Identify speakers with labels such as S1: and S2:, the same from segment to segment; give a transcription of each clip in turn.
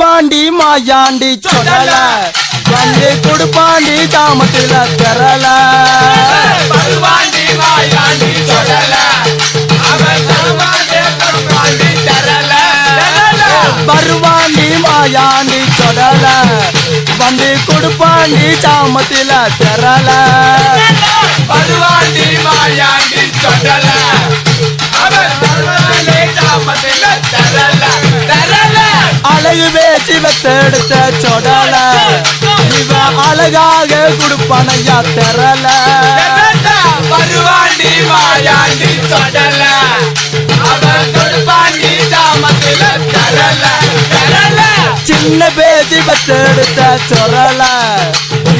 S1: வருவாண்டி மாயாண்டி சொல்லல. வந்து கொடுப்பாண்டி தாமத்துல தரல
S2: பருவாண்டி மாயாண்டி சொல்லல. அவன் தருவாண்டே தருவாண்டி தரல
S1: வருவாண்டி மாயாண்டி சொடல வந்து கொடுப்பாண்டி தாமத்தில தெரல
S2: பருவாண்டி மாயாண்டி சொல்லல. அவன் தருவாண்டே தாமத்தில தரல தரல
S1: அழகு பேச்சு வெத்தெடுத்த சொடல. இவ அழகாக கொடுப்பானையா தெரல.
S2: பருவாண்டி மாயாண்டி சொல்லல அவன் கொடுப்பாண்டி தாமத்தில தரல.
S1: சின்ன பேச்சு வெத்தெடுத்த சொரல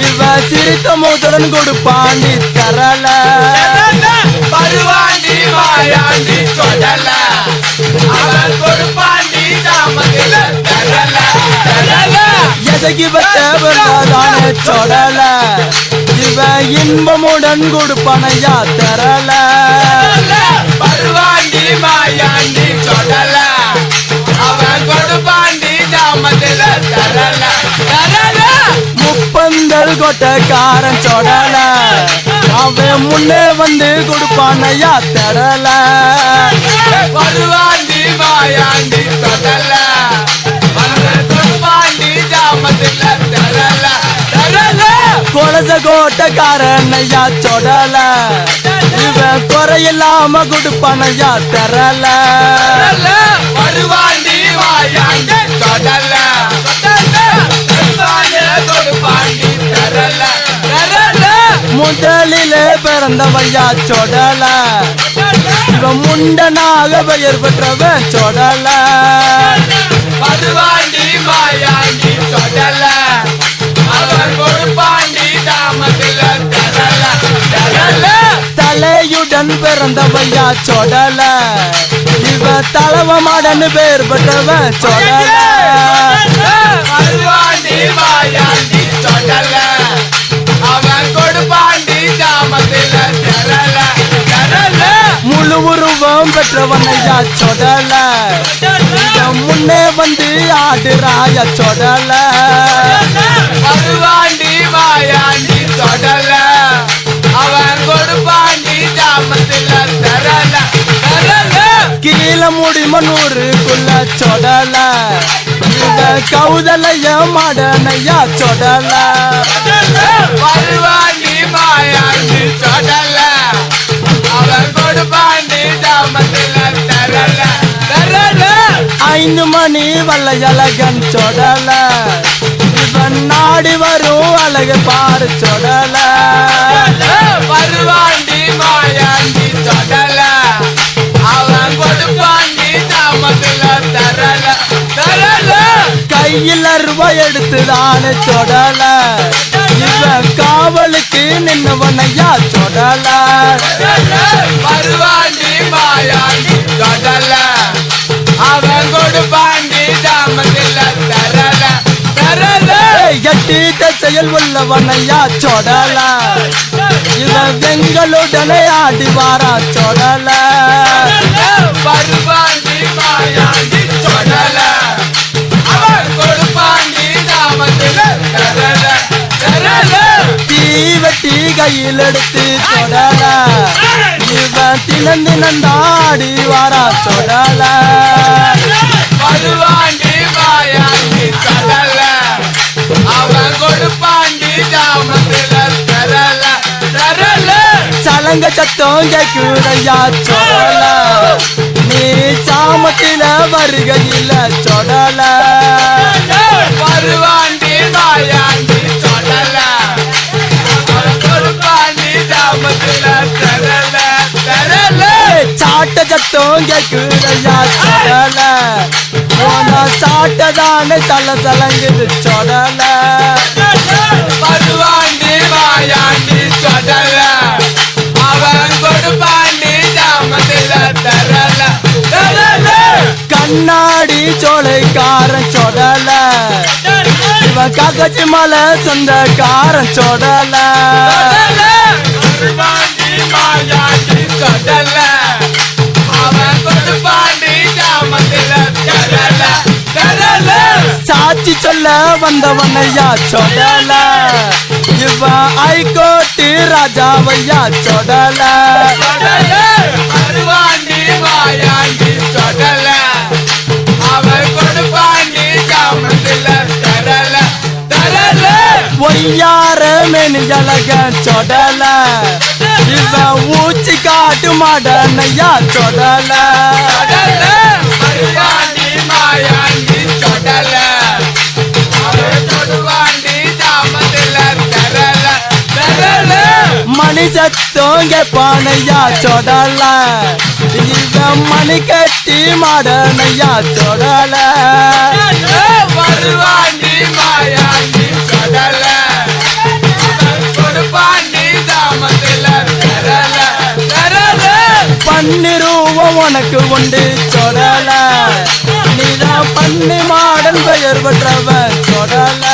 S1: இவ சிரித்த முதலன் கொடுப்பாண்டி தரல.
S2: பருவாண்டி மாயாண்டி அவன்
S1: எசகி வெத்தவர்தானே சொடல இவ இன்பமுடன் கொடுப்பானையா தரல.
S2: பருவாண்டி மாயாண்டி சொல்லல அவன் கொடுப்பாண்டி தாமதில தரல. தரல.
S1: முப்பந்தல் கொட்டக்காரன் சொடல அவன் முன்னே வந்து கொடுப்பானையா தரல.
S2: பருவாண்டி மாயாண்டி சொல்லல
S1: கொலச கோட்டக்காரன் ஐயா சொடல இவன் குறையில்லாம கொடுப்பானையா தரல.
S2: வருவாண்டி வாயாண்டி தரல.
S1: முதலிலே பிறந்தவையா சொடல இவன் முண்டனாக பெயர் பெற்றவன் சொடல
S2: வருவாண்டி வாயாண்டி தொடல. அவர் கொடுப்பாண்டி தாமதில தரல தரல
S1: தலையுடன் பிறந்தவையா சொடல. இவ தலவமாடன்னு பேர் பெற்றவன் சொடல. உருவம் பெற்றவன் ஐயா சொடல முன்னே வந்து ஆடுறாய சொடல
S2: அருவாண்டி வாயாண்டி சொடல அவன் கொடுப்பாண்டி தாமத்தில தரல.
S1: கீழே முடி மண்ணூருக்குள்ள சொடல இவ கௌதலைய மடனையா சொடல
S2: வருவாண்டி
S1: மணி வல்லையழகன் சொடல. இவன் நாடி வரும் அழகு பாரு சொடல.
S2: வருவாண்டி வாயாண்டி தொடல அவன் கொடுப்பாண்டி தாமத்தில தரல. தரல.
S1: கையில் அருவா எடுத்துதானே சொடல. இவன் காவலுக்கு நின்னவனையா சொடல.
S2: வருவாண்டி மாயாண்டி தொடல
S1: எட்டி செயல் உள்ளவனையா சொடல. இவன் வெங்களுடனே ஆடி வாரா சொடல.
S2: வருவாண்டி மாயாண்டி தொடல அவன் கொடுப்பாண்டி தாமதில்ல தரல. தரல.
S1: தீ வெட்டி கையில் எடுத்து சொடல. இவன் தினம் ஆடி வாரா சொடல.
S2: வருவாண்டி மாயாண்டி தொடல
S1: சலங்க சத்தம் கேக்குதையா சொடல நீ சாமத்தில வருகையில சொடல
S2: வருவாண்டி மாயாண்டி தொடல அவன் தரல தரல
S1: சாட்ட சத்தம் கேக்குதையா சொடல சாட்டதான தல தலங்குது சொடல
S2: பருவாண்டி வாயாண்டி சொடல அவன் கொடுப்பாண்டி தாமதில்ல தரல.
S1: கண்ணாடி சோலைக்காரன் சொடல இவன் காக்காச்சி மலை சொந்தக்காரன் சொடல
S2: பருவாண்டி மாயாண்டி சொடல அவன் கொடுப்பாண்டி
S1: சாட்சி சொல்ல வந்தவனையா சொல்லல இவன் ஐகோட்டு ராஜாவையா சொல்லல
S2: சொடல. வருவாண்டி வாயாண்டி சொடல அவன் கொடுப்பாண்டி ஜாமத்துல தரல தரல
S1: ஒய்யார மெனியழக சொடல. இவன் ஊச்சி காட்டு மாடனையா சொடல. மணி சத்தம் கேப்பானையா சொடல. இவன் மணி கட்டி மாடனையா சொடல
S2: வருவாண்டி மாயாண்டி சொடல கொடுப்பாண்டி ஜாமத்துல தரல தரல
S1: பன்னிருவம் உனக்கு உண்டு சொடல. நீதான் பண்ணி மாடன் பெயர் பெற்றவன் சொடல.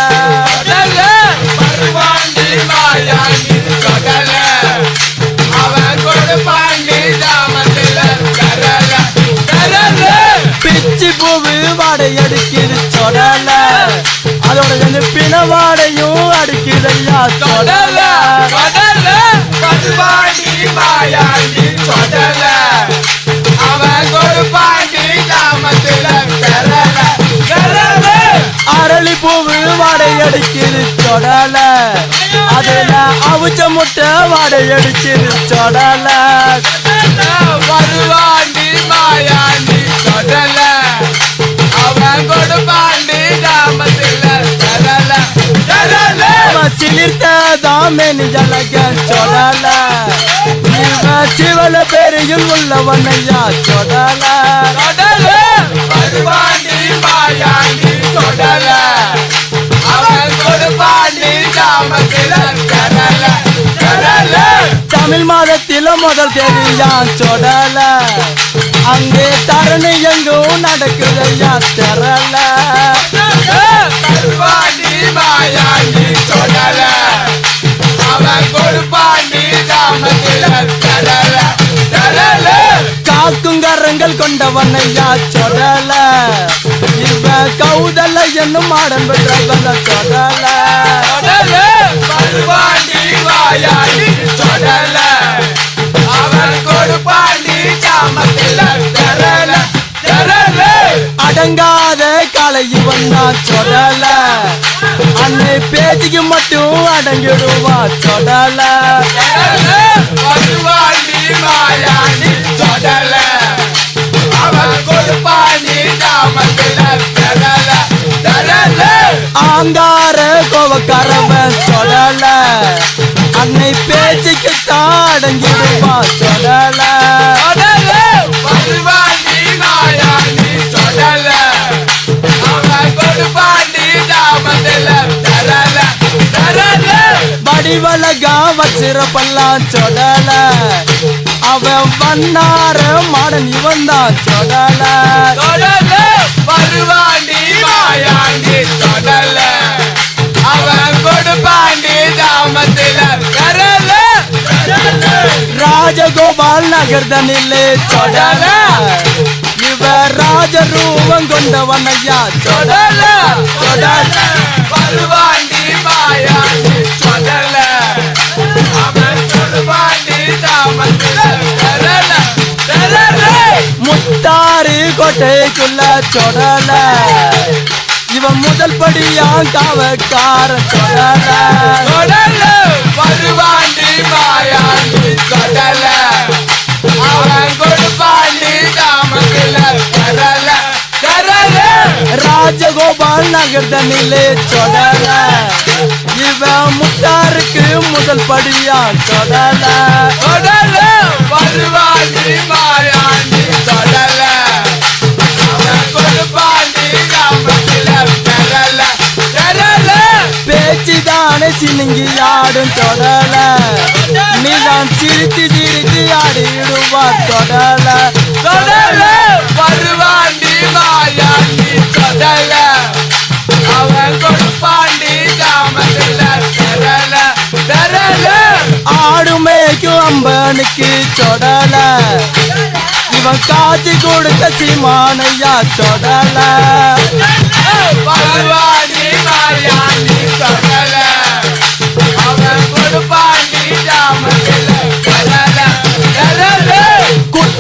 S1: பூவு வாடை அடிக்குது சொடல. அதோட சேர்ந்து பிண வாடையும் அடிக்குதையா
S2: வருவாண்டி மாயாண்டி சொடல. அவன் கொடுப்பாண்டி ஜாமத்துல தரல தரல
S1: அரளி பூவு வாடை அடிக்குது சொடல. அதுல அவிச்ச முட்டை வாடை அடிக்குது சொடல.
S2: வருவாண்டி
S1: சிலிர்த்ததாம் மெனிஜலக சொடல சிவல பெரியில் உள்ளவனையா சொடல
S2: வருவாண்டி மாயாண்டி சொடல அவன் கொடுப்பாண்டி ஜாமத்துல தரல தரல
S1: தமிழ் மாதத்தில முதல் தேதியா சொடல அங்கே தரணி எங்கும் நடக்குதையா தெரல
S2: மாயாண்டி சொடல ஜாமத்துல தரல தரல
S1: காக்குங்கரங்கள் கொண்டவனையா சொடல இவ கௌதல என்னும் மாடன் பெற்றவன சொடல.
S2: சொடல அவன் கொடுப்பாண்டி ஜாமத்துல தரல தரல.
S1: அடங்காத கலை இவன் தான் சொடல. அன்னை பேச்சுக்கு மட்டும் அடங்கிடுவா சொடல.
S2: வாயாண்டி சொடல அவன் கொடுப்பாண்டி ஜாமத்துல தரல தரல.
S1: வடிவலகா வச்சிருப்பெல்லாம் சொடல அவன் வண்ணார மாடன் இவன் தான் சொடல
S2: சொடல வருவாண்டி வாயாண்டி சொடல தரல தரல
S1: ராஜகோபால் நகர்தனிலே சொடல இவ ராஜ ரூபம்
S2: அவன் கொடுப்பாண்டி ஜாமத்துல தரல தரல
S1: முத்தாறு கோட்டைக்குள்ள சொடல இவன் முதல் படியா காவக்காரன் சொடல
S2: சொடல வருவாண்டி வாயாண்டி சொடல அவன் கொடுப்பாண்டி தாமத்துல தரல தரல
S1: ராஜகோபால் நகர்தனிலே சொடல இவன் முத்தாருக்கு முதல் படியா
S2: வருவாண்டி வாயாண்டி சொடல அவன் கொடுப்பாண்டி
S1: பேச்சுதானே நீங்கி ஆடும் தொடல. நீதான் சிரித்து சிரித்து ஆடிடுவா தொடல.
S2: தொடல. வருவாண்டி வாயாண்டி தொடல. அவன் கொடுப்பாண்டி தாமத்துல தரல தரல
S1: ஆடு அம்பனுக்கு தொடல. இவன் காட்சி கொடுத்த சீமானையா தொடல.
S2: வருவாண்டி